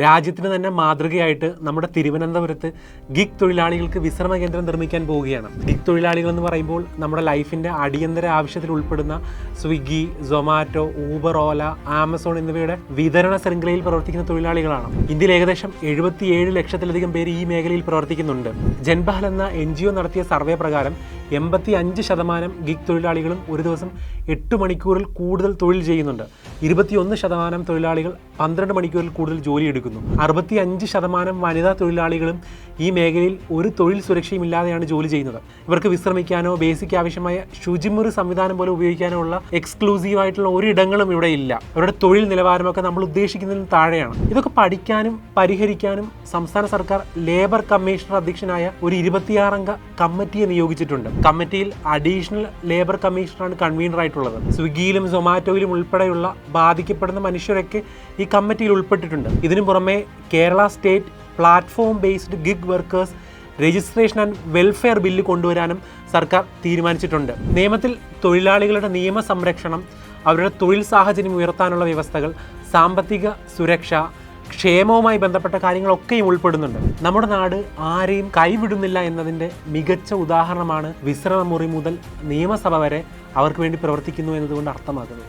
രാജ്യത്തിന് തന്നെ മാതൃകയായിട്ട് നമ്മുടെ തിരുവനന്തപുരത്ത് ഗിഗ് തൊഴിലാളികൾക്ക് വിശ്രമ കേന്ദ്രം നിർമ്മിക്കാൻ പോവുകയാണ്. ഗിഗ് തൊഴിലാളികൾ എന്ന് പറയുമ്പോൾ നമ്മുടെ ലൈഫിന്റെ അടിയന്തര ആവശ്യത്തിൽ ഉൾപ്പെടുന്ന സ്വിഗ്ഗി സൊമാറ്റോ ഊബർ ഓല ആമസോൺ എന്നിവയുടെ വിതരണ ശൃംഖലയിൽ പ്രവർത്തിക്കുന്ന തൊഴിലാളികളാണ്. ഇന്ത്യയിൽ ഏകദേശം എഴുപത്തിയേഴ് ലക്ഷത്തിലധികം പേര് ഈ മേഖലയിൽ പ്രവർത്തിക്കുന്നുണ്ട്. ജൻബഹൽ എന്ന എൻ നടത്തിയ സർവേ പ്രകാരം എൺപത്തി അഞ്ച് ശതമാനം ഗിഗ് തൊഴിലാളികളും ഒരു ദിവസം എട്ട് മണിക്കൂറിൽ കൂടുതൽ തൊഴിൽ ചെയ്യുന്നുണ്ട്. ഇരുപത്തിയൊന്ന് ശതമാനം തൊഴിലാളികൾ പന്ത്രണ്ട് മണിക്കൂറിൽ കൂടുതൽ ജോലി എടുക്കുന്നു. അറുപത്തി അഞ്ച് ശതമാനം വനിതാ തൊഴിലാളികളും ഈ മേഖലയിൽ ഒരു തൊഴിൽ സുരക്ഷയും ഇല്ലാതെയാണ് ജോലി ചെയ്യുന്നത്. ഇവർക്ക് വിശ്രമിക്കാനോ ബേസിക് ആവശ്യമായ ശുചിമുറി സംവിധാനം പോലെ ഉപയോഗിക്കാനോ ഉള്ള എക്സ്ക്ലൂസീവ് ആയിട്ടുള്ള ഒരു ഇടങ്ങളും ഇവിടെ ഇല്ല. അവരുടെ തൊഴിൽ നിലവാരമൊക്കെ നമ്മൾ ഉദ്ദേശിക്കുന്നതിന് താഴെയാണ്. ഇതൊക്കെ പഠിക്കാനും പരിഹരിക്കാനും സംസ്ഥാന സർക്കാർ ലേബർ കമ്മീഷണർ അധ്യക്ഷനായ ഒരു ഇരുപത്തിയാറംഗ കമ്മിറ്റിയെ നിയോഗിച്ചിട്ടുണ്ട്. കമ്മിറ്റിയിൽ അഡീഷണൽ ലേബർ കമ്മീഷണറാണ് കൺവീനർ ആയിട്ടുള്ളത്. സ്വിഗ്ഗിയിലും സൊമാറ്റോയിലും ഉൾപ്പെടെയുള്ള ബാധിക്കപ്പെടുന്ന മനുഷ്യരൊക്കെ ഈ കമ്മിറ്റിയിൽ ഉൾപ്പെട്ടിട്ടുണ്ട്. ഇതിനു പുറമെ Kerala state platform based gig workers registration and welfare bill കൊണ്ടുവരാനും സർക്കാർ തീരുമാനിച്ചിട്ടുണ്ട്. നിയമത്തിൽ തൊഴിലാളികളുടെ നിയമ സംരക്ഷണം അവരുടെ തൊഴിൽ സാഹചര്യം ഉയർത്താനുള്ള വ്യവസ്ഥകൾ സാമ്പത്തിക സുരക്ഷ ക്ഷേമവുമായി ബന്ധപ്പെട്ട കാര്യങ്ങളൊക്കെയും ഉൾപ്പെടുന്നുണ്ട്. നമ്മുടെ നാട് ആരെയും കൈവിടുന്നില്ല എന്നതിന്റെ മികച്ച ഉദാഹരണമാണ് വിശ്രമമുറി മുതൽ നിയമസഭ വരെ അവർക്ക് വേണ്ടി പ്രവർത്തിക്കുന്നു എന്നതുകൊണ്ട് അർത്ഥമാക്കുന്നത്.